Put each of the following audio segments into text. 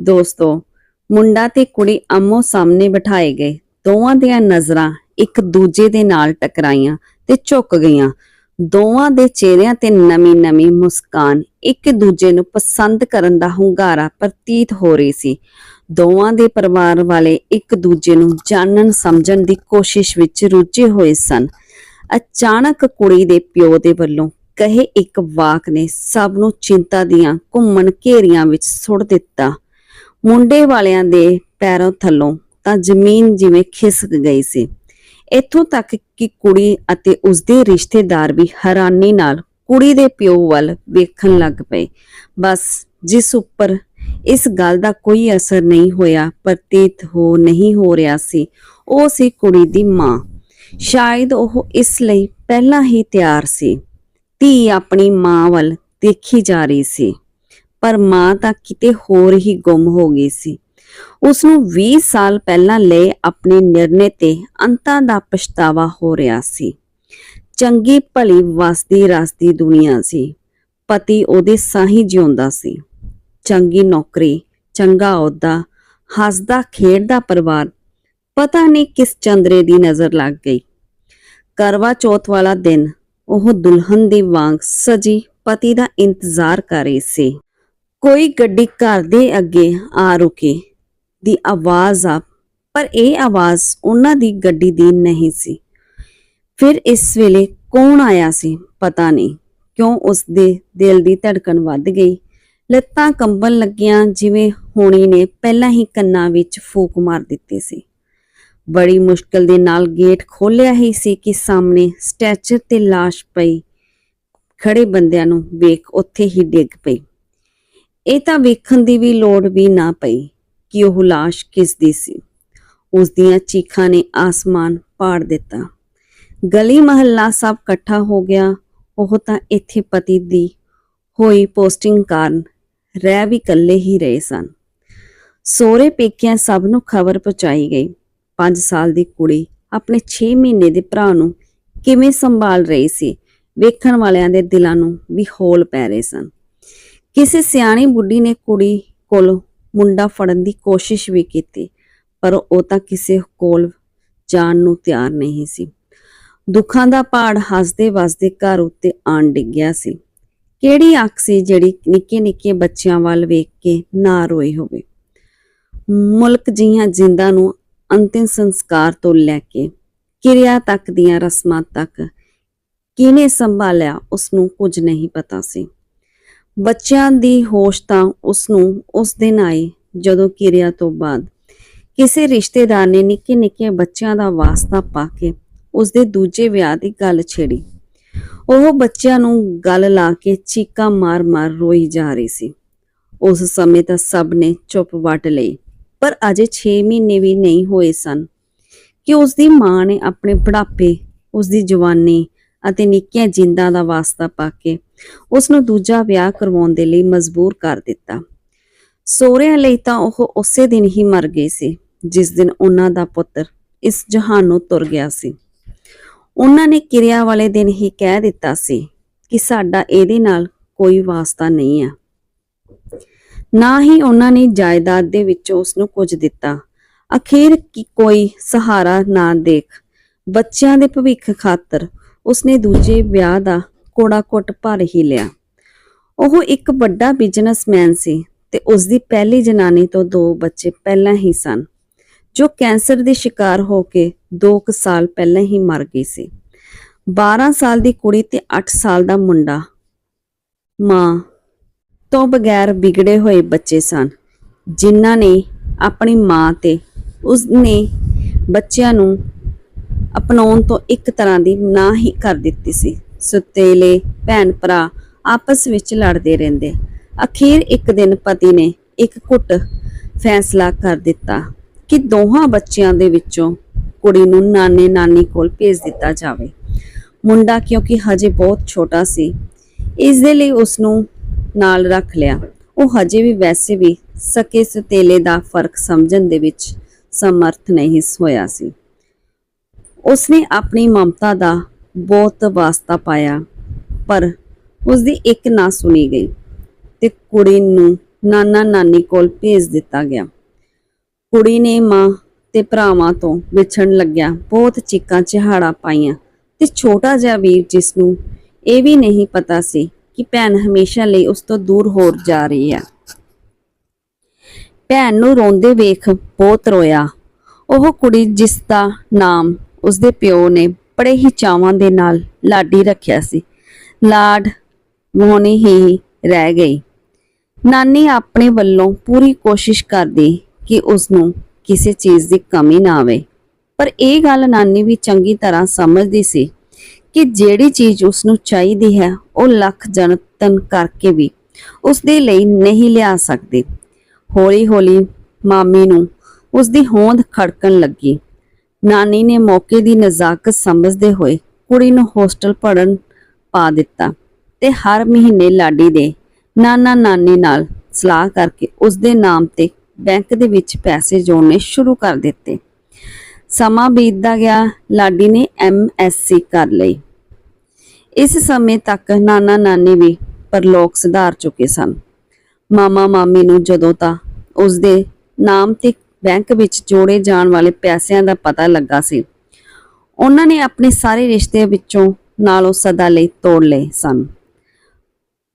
ਦੋਸਤੋ, ਮੁੰਡਾ ਤੇ ਕੁੜੀ ਆਮੋ ਸਾਹਮਣੇ ਬਿਠਾਏ ਗਏ। ਦੋਵਾਂ ਦੀਆਂ ਨਜ਼ਰਾਂ ਇੱਕ ਦੂਜੇ ਦੇ ਨਾਲ ਟਕਰਾਈਆਂ ਤੇ ਝੁਕ ਗਈਆਂ। ਦੋਵਾਂ ਦੇ ਚਿਹਰਿਆਂ ਤੇ ਨਵੀਂ-ਨਵੀਂ ਮੁਸਕਾਨ ਇੱਕ ਦੂਜੇ ਨੂੰ ਪਸੰਦ ਕਰਨ ਦਾ ਹੁੰਗਾਰਾ ਪ੍ਰਤੀਤ ਹੋ ਰਹੀ ਸੀ। ਦੋਵਾਂ ਦੇ ਪਰਿਵਾਰ ਵਾਲੇ ਇੱਕ ਦੂਜੇ ਨੂੰ ਜਾਣਨ ਸਮਝਣ ਦੀ ਕੋਸ਼ਿਸ਼ ਵਿੱਚ ਰੁੱਝੇ ਹੋਏ ਸਨ। ਅਚਾਨਕ ਕੁੜੀ ਦੇ ਪਿਓ ਦੇ ਵੱਲੋਂ ਕਹੇ ਇੱਕ ਵਾਕ ਨੇ ਸਭ ਨੂੰ ਚਿੰਤਾ ਦੀਆਂ ਘੁੰਮਣ ਘੇਰੀਆਂ ਵਿੱਚ ਸੁੱਟ ਦਿੱਤਾ। ਮੁੰਡੇ ਵਾਲਿਆਂ ਦੇ ਪੈਰੋਂ ਥੱਲੋਂ ਤਾਂ ਜ਼ਮੀਨ ਜਿਵੇਂ ਖਿਸਕ ਗਈ ਸੀ। ਇੱਥੋਂ ਤੱਕ ਕਿ ਕੁੜੀ ਅਤੇ ਉਸਦੇ ਰਿਸ਼ਤੇਦਾਰ ਵੀ ਹੈਰਾਨੀ ਨਾਲ ਕੁੜੀ ਦੇ ਪਿਓ ਵੱਲ ਵੇਖਣ ਲੱਗ ਪਏ। ਬਸ ਜਿਸ ਉੱਪਰ ਇਸ ਗੱਲ ਦਾ ਕੋਈ ਅਸਰ ਨਹੀਂ ਹੋਇਆ, ਪ੍ਰਤੀਤ ਹੋ ਨਹੀਂ ਹੋ ਰਿਹਾ ਸੀ, ਉਹ ਸੀ ਕੁੜੀ ਦੀ ਮਾਂ। ਸ਼ਾਇਦ ਉਹ ਇਸ ਲਈ ਪਹਿਲਾਂ ਹੀ ਤਿਆਰ ਸੀ। ਧੀ ਆਪਣੀ ਮਾਂ ਵੱਲ ਦੇਖੀ ਜਾ ਰਹੀ ਸੀ। ਪਰ ਮਾਂ ਤਾਂ ਕਿਤੇ ਹੋਰ ਹੀ ਗੁੰਮ ਹੋ ਗਈ ਸੀ। ਉਸ ਨੂੰ 20 ਸਾਲ ਪਹਿਲਾਂ ਲਏ ਆਪਣੇ ਨਿਰਣੇ ਤੇ ਅੰਤਾਂ ਦਾ ਪਛਤਾਵਾ ਹੋ ਰਿਹਾ ਸੀ। ਚੰਗੀ ਭਲੀ ਵਸਦੀ ਰਸਦੀ ਦੁਨੀਆ ਸੀ। ਪਤੀ ਉਹਦੇ ਸਾਹੀ ਜਿਉਂਦਾ ਸੀ। ਚੰਗੀ ਨੌਕਰੀ, ਚੰਗਾ ਅਹੁਦਾ, ਹੱਸਦਾ ਖੇਡਦਾ ਪਰਿਵਾਰ, ਪਤਾ ਨਹੀਂ ਕਿਸ ਚੰਦਰੇ ਦੀ ਨਜ਼ਰ ਲੱਗ ਗਈ। ਕਰਵਾ ਚੌਥ ਵਾਲਾ ਦਿਨ ਉਹ ਦੁਲਹਨ ਦੀ ਵਾਂਗ ਸਜੀ ਪਤੀ ਦਾ ਇੰਤਜ਼ਾਰ ਕਰ ਰਹੀ ਸੀ। ਕੋਈ ਗੱਡੀ ਘਰ ਦੇ ਅੱਗੇ ਆ ਰੁਕੀ, ਦੀ ਆਵਾਜ਼ ਆ, ਪਰ ਇਹ ਆਵਾਜ਼ ਉਹਨਾਂ ਦੀ ਗੱਡੀ ਦੀ ਨਹੀਂ ਸੀ। ਫਿਰ ਇਸ ਵੇਲੇ ਕੌਣ ਆਇਆ ਸੀ ਪਤਾ ਨਹੀਂ, ਕਿਉਂ ਉਸ ਦੇ ਦਿਲ ਦੀ ਧੜਕਣ ਵੱਧ ਗਈ। ਲੱਤਾਂ ਕੰਬਣ ਲੱਗੀਆਂ ਜਿਵੇਂ ਹੋਣੀ ਨੇ ਪਹਿਲਾਂ ਹੀ ਕੰਨਾਂ ਵਿੱਚ ਫੂਕ ਮਾਰ ਦਿੱਤੀ ਸੀ। ਬੜੀ ਮੁਸ਼ਕਲ ਦੇ ਨਾਲ ਗੇਟ ਖੋਲਿਆ ਹੀ ਸੀ ਕਿ ਸਾਹਮਣੇ ਸਟੈਚਰ ਤੇ লাশ ਪਈ ਖੜੇ ਬੰਦਿਆਂ ਨੂੰ ਵੇਖ ਉੱਥੇ ਹੀ ਡਿੱਗ ਪਈ। ਇਹ ਤਾਂ ਵੇਖਣ ਦੀ ਵੀ ਲੋੜ ਵੀ ਨਾ ਪਈ ਕਿ ਉਹ লাশ ਕਿਸ ਦੀ ਸੀ। ਉਸ ਦੀਆਂ ਚੀਖਾਂ ਨੇ ਆਸਮਾਨ ਪਾੜ ਦਿੱਤਾ। ਗਲੀ ਮਹੱਲਾ ਸਭ ਇਕੱਠਾ ਹੋ ਗਿਆ। ਉਹ ਤਾਂ ਇੱਥੇ ਪਤੀ ਦੀ ਹੋਈ ਪੋਸਟਿੰਗ ਕਾਰਨ ਰਹਿ ਵੀ ਇਕੱਲੇ ਹੀ ਰਹੇ ਸਨ। ਸੋਹਰੇ ਪੇਕਿਆਂ ਸਭ ਨੂੰ ਖਬਰ ਪਹੁੰਚਾਈ ਗਈ। 5 ਸਾਲ ਦੀ ਕੁੜੀ ਆਪਣੇ 6 ਮਹੀਨੇ ਦੇ ਭਰਾ ਨੂੰ ਕਿਵੇਂ ਸੰਭਾਲ ਰਹੀ ਸੀ, ਵੇਖਣ ਵਾਲਿਆਂ ਦੇ ਦਿਲਾਂ ਨੂੰ ਵੀ ਹੌਲ ਪੈ ਰਹੇ ਸਨ। ਕਿਸੇ ਸਿਆਣੀ ਬੁੱਢੀ ਨੇ ਕੁੜੀ ਕੋਲੋਂ ਮੁੰਡਾ ਫੜਨ ਦੀ ਕੋਸ਼ਿਸ਼ ਵੀ ਕੀਤੀ, ਪਰ ਉਹ ਤਾਂ ਕਿਸੇ ਕੋਲ ਜਾਣ ਨੂੰ ਤਿਆਰ ਨਹੀਂ ਸੀ। ਦੁੱਖਾਂ ਦਾ ਪਹਾੜ ਹੱਸਦੇ ਵਸਦੇ ਘਰ ਉੱਤੇ ਆਣ ਡਿੱਗਿਆ ਸੀ। ਕਿਹੜੀ ਅੱਖ ਸੀ ਜਿਹੜੀ ਨਿੱਕੇ ਨਿੱਕੇ ਬੱਚਿਆਂ ਵੱਲ ਵੇਖ ਕੇ ਨਾ ਰੋਈ ਹੋਵੇ? ਮੁਲਕ ਜੀਆਂ ਜਿੰਦਾਂ ਨੂੰ ਅੰਤਿਮ ਸੰਸਕਾਰ ਤੋਂ ਲੈ ਕੇ ਕਿਰਿਆ ਤੱਕ ਦੀਆਂ ਰਸਮਾਂ ਤੱਕ ਕਿਹਨੇ ਸੰਭਾਲਿਆ ਉਸ ਨੂੰ ਕੁਝ ਨਹੀਂ ਪਤਾ ਸੀ। ਬੱਚਿਆਂ ਦੀ ਹੋਸ਼ ਤਾਂ ਉਸ ਨੂੰ ਉਸ ਦਿਨ ਆਈ ਜਦੋਂ ਕਿਰਿਆ ਤੋਂ ਬਾਅਦ। ਕਿਸੇ ਰਿਸ਼ਤੇਦਾਰ ਨੇ ਨਿੱਕੇ ਨਿੱਕੇ ਬੱਚਿਆਂ ਦਾ ਵਾਸਤਾ ਪਾ ਕੇ ਉਸ ਦੇ ਦੂਜੇ ਵਿਆਹ ਦੀ ਗੱਲ ਛੇੜੀ। ਉਹ ਬੱਚਿਆਂ ਨੂੰ ਗੱਲ ਲਾ ਕੇ ਚੀਕਾਂ ਮਾਰ-ਮਾਰ ਰੋਈ ਜਾ ਰਹੀ ਸੀ। ਉਸ ਸਮੇਂ ਤਾਂ ਸਭ ਨੇ ਚੁੱਪ ਵੱਟ ਲਈ, ਪਰ ਅਜੇ 6 ਮਹੀਨੇ ਵੀ ਨਹੀਂ ਹੋਏ ਸਨ ਕਿ ਉਸ ਦੀ ਮਾਂ ਨੇ ਆਪਣੇ ਬੁਢਾਪੇ ਉਸ ਦੀ ਜਵਾਨੀ ਅਤੇ ਨਿੱਕੀਆਂ ਜਿੰਦਾਂ ਦਾ ਵਾਸਤਾ ਪਾ ਕੇ ਉਸ ਨੂੰ ਦੂਜਾ ਵਿਆਹ ਕਰਵਾਉਣ ਦੇ ਲਈ ਮਜਬੂਰ ਕਰ ਦਿੱਤਾ। ਸੋਹਰਿਆਂ ਲਈ ਤਾਂ ਉਹ ਉਸੇ ਦਿਨ ਹੀ ਮਰ ਗਈ ਸੀ, ਜਿਸ ਦਿਨ ਉਹਨਾਂ ਦਾ ਪੁੱਤਰ ਇਸ ਜਹਾਨੋਂ ਤੁਰ ਗਿਆ ਸੀ। ਉਹਨਾਂ ਨੇ ਕਿਰਿਆ ਵਾਲੇ ਦਿਨ ਹੀ ਕਹਿ ਦਿੱਤਾ ਸੀ ਕਿ ਸਾਡਾ ਇਹਦੇ ਨਾਲ ਕੋਈ ਵਾਸਤਾ ਨਹੀਂ ਆ। ਨਾ ਹੀ ਉਹਨਾਂ ਨੇ ਜਾਇਦਾਦ ਦੇ ਵਿੱਚੋਂ ਉਸ ਨੂੰ ਕੁਝ ਦਿੱਤਾ। ਅਖੀਰ ਕੀ ਕੋਈ ਸਹਾਰਾ ਨਾ ਦੇਖ ਬੱਚਿਆਂ ਦੇ ਭਵਿੱਖ ਖਾਤਰ ਉਸਨੇ ਦੂਜੇ ਵਿਆਹ ਦਾ ਕੋੜਾ ਕੁੱਟ ਭਰ ਹੀ ਲਿਆ। ਉਹ ਇੱਕ ਵੱਡਾ ਬਿਜ਼ਨਸਮੈਨ ਸੀ ਤੇ ਉਸ ਦੀ ਪਹਿਲੀ ਜਨਾਨੀ ਤੋਂ ਦੋ ਬੱਚੇ ਪਹਿਲਾਂ ਹੀ ਸਨ, ਜੋ ਕੈਂਸਰ ਦੇ ਸ਼ਿਕਾਰ ਹੋ ਕੇ 2 ਸਾਲ ਪਹਿਲਾਂ ਹੀ ਮਰ ਗਈ ਸੀ। 12 ਸਾਲ ਦੀ ਕੁੜੀ ਤੇ 8 ਸਾਲ ਦਾ ਮੁੰਡਾ। ਮਾਂ ਤੋਂ ਬਗੈਰ ਵਿਗੜੇ ਹੋਏ ਬੱਚੇ ਸਨ, ਜਿਨ੍ਹਾਂ ਨੇ ਆਪਣੀ ਮਾਂ ਤੇ ਉਸ ਨੇ ਬੱਚਿਆਂ ਨੂੰ ਅਪਣਾਉਣ ਤੋਂ ਇੱਕ ਤਰ੍ਹਾਂ ਦੀ ਨਾ ਹੀ ਕਰ ਦਿੱਤੀ ਸੀ। ਸੁਤੇਲੇ ਭੈਣ ਭਰਾ ਆਪਸ ਵਿੱਚ ਲੜਦੇ ਰਹਿੰਦੇ। ਅਖੀਰ ਇੱਕ ਦਿਨ ਪਤੀ ਨੇ ਇੱਕ ਕੁੱਟ ਫੈਸਲਾ ਕਰ ਦਿੱਤਾ ਕਿ ਦੋਹਾਂ ਬੱਚਿਆਂ ਦੇ ਵਿੱਚੋਂ ਕੁੜੀ ਨੂੰ ਨਾਨੇ ਨਾਨੀ ਕੋਲ ਭੇਜ ਦਿੱਤਾ ਜਾਵੇ। ਮੁੰਡਾ ਕਿਉਂਕਿ ਹਜੇ ਬਹੁਤ ਛੋਟਾ ਸੀ, ਇਸ ਦੇ ਲਈ ਉਸ ਨੂੰ ਨਾਲ ਰੱਖ ਲਿਆ। ਉਹ ਹਜੇ ਵੀ ਵੈਸੇ ਵੀ ਸਕੇ ਸੁਤੇਲੇ ਦਾ ਫ਼ਰਕ ਸਮਝਣ ਦੇ ਵਿੱਚ ਸਮਰਥ ਨਹੀਂ ਹੋਇਆ ਸੀ। ਉਸਨੇ ਆਪਣੀ ਮਮਤਾ ਦਾ ਬਹੁਤ ਵਾਸਤਾ ਪਾਇਆ, ਪਰ ਉਸਦੀ ਇੱਕ ਨਾ ਸੁਣੀ ਗਈ ਤੇ ਕੁੜੀ ਨੂੰ ਨਾਨਾ ਨਾਨੀ ਕੋਲ ਭੇਜ ਦਿੱਤਾ ਗਿਆ। ਕੁੜੀ ਨੇ ਮਾਂ ਤੇ ਭਰਾਵਾਂ ਤੋਂ ਵਿਛੜਨ ਲੱਗਿਆ ਬਹੁਤ ਚੀਕਾਂ ਚਿਹਾੜਾ ਪਾਈਆਂ ਤੇ ਛੋਟਾ ਜਿਹਾ ਵੀਰ ਜਿਸ ਨੂੰ ਇਹ ਵੀ ਨਹੀਂ ਪਤਾ ਸੀ ਕਿ ਭੈਣ ਹਮੇਸ਼ਾ ਲਈ ਉਸ ਤੋਂ ਦੂਰ ਹੋਰ ਜਾ ਰਹੀ ਹੈ। ਭੈਣ ਨੂੰ ਰੋਂਦੇ ਵੇਖ ਬਹੁਤ ਰੋਇਆ। ਉਹ ਕੁੜੀ ਜਿਸ ਦਾ ਨਾਮ ਉਸਦੇ ਪਿਓ ਨੇ ਬੜੇ ਹੀ ਚਾਵਾਂ ਦੇ ਨਾਲ ਲਾਡੀ ਰੱਖਿਆ ਸੀ। ਲਾਡ ਮੋਹਣੀ ਹੀ ਰਹਿ ਗਈ। ਨਾਨੀ ਆਪਣੇ ਵੱਲੋਂ ਪੂਰੀ ਕੋਸ਼ਿਸ਼ ਕਰਦੀ ਕਿ ਉਸ ਨੂੰ ਕਿਸੇ ਚੀਜ਼ ਦੀ ਕਮੀ ਨਾ ਆਵੇ। ਪਰ ਇਹ ਗੱਲ ਨਾਨੀ ਵੀ ਚੰਗੀ ਤਰ੍ਹਾਂ ਸਮਝਦੀ ਸੀ ਕਿ ਜਿਹੜੀ ਚੀਜ਼ ਉਸ ਨੂੰ ਚਾਹੀਦੀ ਹੈ, ਉਹ ਲੱਖ ਜਨਤਨ ਕਰਕੇ ਵੀ ਉਸ ਦੇ ਲਈ ਨਹੀਂ ਲਿਆ ਸਕਦੀ। ਹੌਲੀ-ਹੌਲੀ ਮਾਮੀ ਨੂੰ ਉਸ ਦੀ ਹੋਂਦ ਖੜਕਣ ਲੱਗੀ। ਨਾਨੀ ਨੇ ਮੌਕੇ ਦੀ ਨਜ਼ਾਕਤ ਸਮਝਦੇ ਹੋਏ ਕੁੜੀ ਨੂੰ ਹੋਸਟਲ ਪੜਨ ਪਾ ਦਿੱਤਾ ਤੇ ਹਰ ਮਹੀਨੇ ਲਾਡੀ ਦੇ ਨਾਨਾ ਨਾਨੀ ਨਾਲ ਸਲਾਹ ਕਰਕੇ ਉਸ ਦੇ ਨਾਮ ਤੇ ਬੈਂਕ ਦੇ ਵਿੱਚ ਪੈਸੇ ਜੋੜਨੇ ਸ਼ੁਰੂ ਕਰ ਦਿੱਤੇ। ਸਮਾਂ ਬੀਤਦਾ ਗਿਆ, ਲਾਡੀ ਨੇ ਐਮਐਸਸੀ ਕਰ ਲਈ। ਇਸ ਸਮੇਂ ਤੱਕ ਨਾਨਾ ਨਾਨੀ ਵੀ ਪਰਲੋਕ ਸੁਧਾਰ ਚੁੱਕੇ ਸਨ। ਮਾਮਾ ਮਾਮੀ ਨੂੰ ਜਦੋਂ ਤਾਂ ਉਸ ਦੇ ਨਾਮ ਤੇ ਬੈਂਕ ਵਿੱਚ ਜੋੜੇ ਜਾਣ ਵਾਲੇ ਪੈਸਿਆਂ ਦਾ ਪਤਾ ਲੱਗਾ ਸੀ। ਉਹਨਾਂ ਨੇ ਆਪਣੇ ਸਾਰੇ ਰਿਸ਼ਤੇ ਵਿੱਚੋਂ ਨਾਲੋਂ ਸਦਾ ਲਈ ਤੋੜ ਲਏ ਸਨ।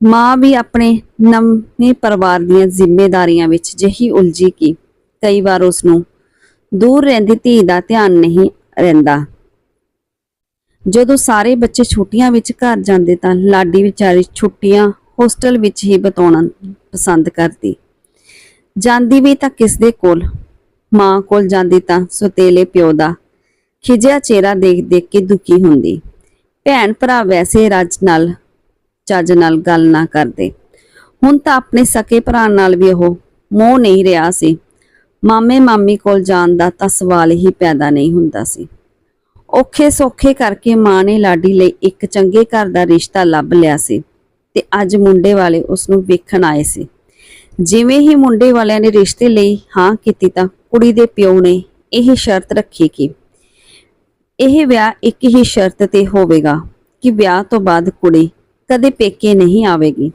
ਮਾਂ ਵੀ ਆਪਣੇ ਨਵੇਂ ਪਰਿਵਾਰ ਦੀਆਂ ਜ਼ਿੰਮੇਵਾਰੀਆਂ ਵਿੱਚ ਜਹੀ ਉਲਝੀ ਕਿ ਕਈ ਵਾਰ ਉਸ ਨੂੰ ਦੂਰ ਰਹਿੰਦੀ ਧੀ ਦਾ ਧਿਆਨ ਨਹੀਂ ਰਹਿੰਦਾ। ਜਦੋਂ ਸਾਰੇ ਬੱਚੇ ਛੁੱਟੀਆਂ ਵਿੱਚ ਘਰ ਜਾਂਦੇ ਤਾਂ ਲਾਡੀ ਵਿਚਾਰੀ ਛੁੱਟੀਆਂ ਹੋਸਟਲ ਵਿੱਚ ਹੀ ਬਿਤਾਉਣਾ ਪਸੰਦ ਕਰਦੀ। ਜਾਂਦੀ ਵੀ ਤਾਂ ਕਿਸ ਦੇ ਕੋਲ ਮਾਂ ਕੋਲ ਜਾਂਦੀ ਤਾਂ ਸੁਤੇਲੇ ਪਿਓ ਦਾ ਖਿਜਿਆ ਚਿਹਰਾ ਦੇਖ ਦੇਖ ਕੇ ਦੁਖੀ ਹੁੰਦੀ। ਭੈਣ ਭਰਾ ਵੈਸੇ ਰੱਜ ਨਾਲ, ਚੱਜ ਨਾਲ ਗੱਲ ਨਾ ਕਰਦੇ। ਹੁਣ ਤਾਂ ਆਪਣੇ ਸਕੇ ਭਰਾ ਨਾਲ ਵੀ ਉਹ ਮੋਹ ਨਹੀਂ ਰਿਹਾ ਸੀ। ਮਾਮੇ ਮਾਮੀ ਕੋਲ ਜਾਣ ਦਾ ਤਾਂ ਸਵਾਲ ਹੀ ਪੈਦਾ ਨਹੀਂ ਹੁੰਦਾ ਸੀ। ਔਖੇ ਸੌਖੇ ਕਰਕੇ ਮਾਂ ਨੇ ਲਾਡੀ ਲਈ ਇੱਕ ਚੰਗੇ ਘਰ ਦਾ ਰਿਸ਼ਤਾ ਲੱਭ ਲਿਆ ਸੀ ਤੇ ਅੱਜ ਮੁੰਡੇ ਵਾਲੇ ਉਸ ਨੂੰ ਵੇਖਣ ਆਏ ਸੀ। ਜਿਵੇਂ ਹੀ ਮੁੰਡੇ ਵਾਲਿਆਂ ਨੇ ਰਿਸ਼ਤੇ ਲਈ ਹਾਂ ਕੀਤੀ ਤਾਂ ਕੁੜੀ ਦੇ ਪਿਓ ਨੇ ਇਹ ਸ਼ਰਤ ਰੱਖੀ ਕਿ ਇਹ ਵਿਆਹ ਇੱਕ ਹੀ ਸ਼ਰਤ ਤੇ ਹੋਵੇਗਾ ਕਿ ਵਿਆਹ ਤੋਂ ਬਾਅਦ ਕੁੜੀ ਕਦੇ ਪੇਕੇ ਨਹੀਂ ਆਵੇਗੀ।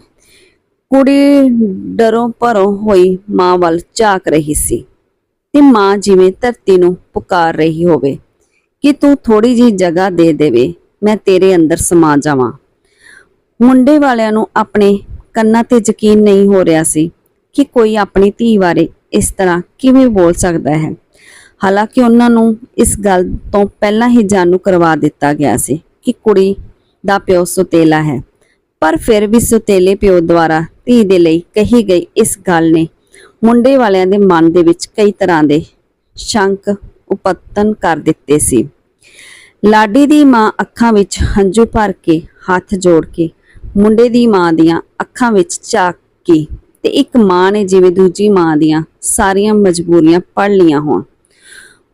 ਕੁੜੀ ਡਰੋਂ ਭਰੋਂ ਹੋਈ ਮਾਂ ਵੱਲ ਝਾਕ ਰਹੀ ਸੀ ਤੇ ਮਾਂ ਜਿਵੇਂ ਧਰਤੀ ਨੂੰ ਪੁਕਾਰ ਰਹੀ ਹੋਵੇ ਕਿ ਤੂੰ ਥੋੜੀ ਜੀ ਜਗ੍ਹਾ ਦੇ ਦੇਵੇ, ਮੈਂ ਤੇਰੇ ਅੰਦਰ ਸਮਾ ਜਾਵਾਂ। ਮੁੰਡੇ ਵਾਲਿਆਂ ਨੂੰ ਆਪਣੇ ਕੰਨਾਂ ਤੇ ਯਕੀਨ ਨਹੀਂ ਹੋ ਰਿਹਾ ਸੀ ਕਿ ਕੋਈ ਆਪਣੀ ਧੀ ਬਾਰੇ ਇਸ ਤਰ੍ਹਾਂ ਕਿਵੇਂ ਬੋਲ ਸਕਦਾ ਹੈ? ਹਾਲਾਂਕਿ ਉਹਨਾਂ ਨੂੰ ਇਸ ਗੱਲ ਤੋਂ ਪਹਿਲਾਂ ਹੀ ਜਾਣੂ ਕਰਵਾ ਦਿੱਤਾ ਗਿਆ ਸੀ ਕਿ ਕੁੜੀ ਦਾ ਪਿਓ ਸੁਤੇਲਾ ਹੈ। ਪਰ ਫਿਰ ਵੀ ਸੁਤੇਲੇ ਪਿਓ ਦੁਆਰਾ ਧੀ ਦੇ ਲਈ ਕਹੀ ਗਈ ਇਸ ਗੱਲ ਨੇ ਮੁੰਡੇ ਵਾਲਿਆਂ ਦੇ ਮਨ ਦੇ ਵਿੱਚ ਕਈ ਤਰ੍ਹਾਂ ਦੇ ਸ਼ੰਕ ਉਪਤਨ ਕਰ ਦਿੱਤੇ ਸੀ। ਲਾਡੀ ਦੀ ਮਾਂ ਅੱਖਾਂ ਵਿੱਚ ਹੰਝੂ ਭਰ ਕੇ, ਹੱਥ ਜੋੜ ਕੇ, ਮੁੰਡੇ ਦੀ ਮਾਂ ਦੀਆਂ ਅੱਖਾਂ ਵਿੱਚ ਝਾਕ ਕੇ ਤੇ ਇੱਕ ਮਾਂ ਨੇ ਜਿਵੇਂ ਦੂਜੀ ਮਾਂ ਦੀਆਂ ਸਾਰੀਆਂ ਮਜਬੂਰੀਆਂ ਪੜ ਲੀਆਂ ਹੋਣ।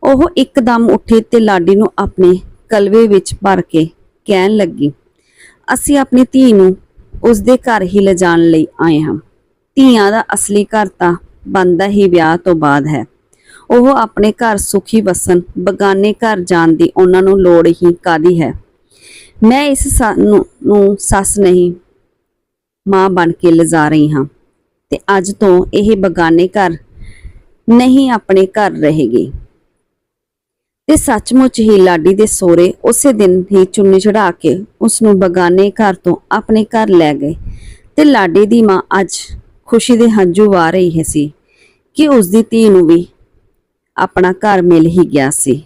ਉਹ ਇੱਕਦਮ ਉੱਠੇ ਤੇ ਲਾਡੀ ਨੂੰ ਆਪਣੇ ਕਲਵੇ ਵਿੱਚ ਭਰ ਕੇ ਕਹਿਣ ਲੱਗੀ, ਅਸੀਂ ਆਪਣੀ ਧੀ ਨੂੰ ਉਸ ਦੇ ਘਰ ਹੀ ਲਿਜਾਣ ਲਈ ਆਏ ਹਾਂ। ਧੀਆਂ ਦਾ ਅਸਲੀ ਘਰ ਤਾਂ ਬੰਦਾ ਹੀ ਵਿਆਹ ਤੋਂ ਬਾਅਦ ਹੈ। ਉਹ ਆਪਣੇ ਘਰ ਸੁਖੀ ਵਸਣ, ਬਗਾਨੇ ਘਰ ਜਾਣ ਦੀ ਉਹਨਾਂ ਨੂੰ ਲੋੜ ਹੀ ਕਾਦੀ ਹੈ? ਮੈਂ ਇਸ ਸਾ- ਨੂੰ ਸੱਸ ਨਹੀਂ, ਮਾਂ ਬਣ ਕੇ ਲਿਜਾ ਰਹੀ ਹਾਂ। ਤੇ ਅੱਜ ਤੋਂ ਇਹ ਬਗਾਨੇ ਘਰ ਨਹੀਂ ਆਪਣੇ ਘਰ ਰਹੇਗੀ। ਤੇ ਸੱਚਮੁੱਚ ਹੀ ਲਾਡੀ ਦੇ ਸੋਰੇ ਉਸੇ ਦਿਨ ਹੀ ਚੁੰਨੀ ਚੜਾ ਕੇ ਉਸ ਨੂੰ ਬਗਾਨੇ ਘਰ ਤੋਂ ਆਪਣੇ ਘਰ ਲੈ ਗਏ ਤੇ ਲਾਡੀ ਦੀ ਮਾਂ ਅੱਜ ਖੁਸ਼ੀ ਦੇ ਹੰਝੂ ਵਾ ਰਹੀ ਸੀ ਕਿ ਉਸ ਦੀ ਧੀ ਨੂੰ ਵੀ ਆਪਣਾ ਘਰ ਮਿਲ ਹੀ ਗਿਆ ਸੀ।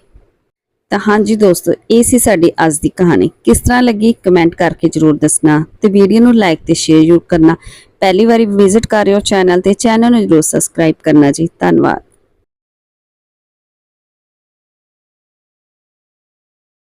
ਤਾਂ ਹਾਂਜੀ ਦੋਸਤੋ, ਇਹ ਸੀ ਸਾਡੀ ਅੱਜ ਦੀ ਕਹਾਣੀ। ਕਿਸ ਤਰ੍ਹਾਂ ਲੱਗੀ ਕਮੈਂਟ ਕਰਕੇ ਜਰੂਰ ਦੱਸਣਾ ਤੇ ਵੀਡੀਓ ਨੂੰ ਲਾਈਕ ਤੇ ਸ਼ੇਅਰ ਜ਼ਰੂਰ ਕਰਨਾ। ਪਹਿਲੀ ਵਾਰੀ ਵਿਜ਼ਿਟ ਕਰ ਰਹੇ ਹੋ ਚੈਨਲ ਤੇ ਚੈਨਲ ਨੂੰ ਜਰੂਰ ਸਬਸਕ੍ਰਾਈਬ ਕਰਨਾ ਜੀ, ਧੰਨਵਾਦ।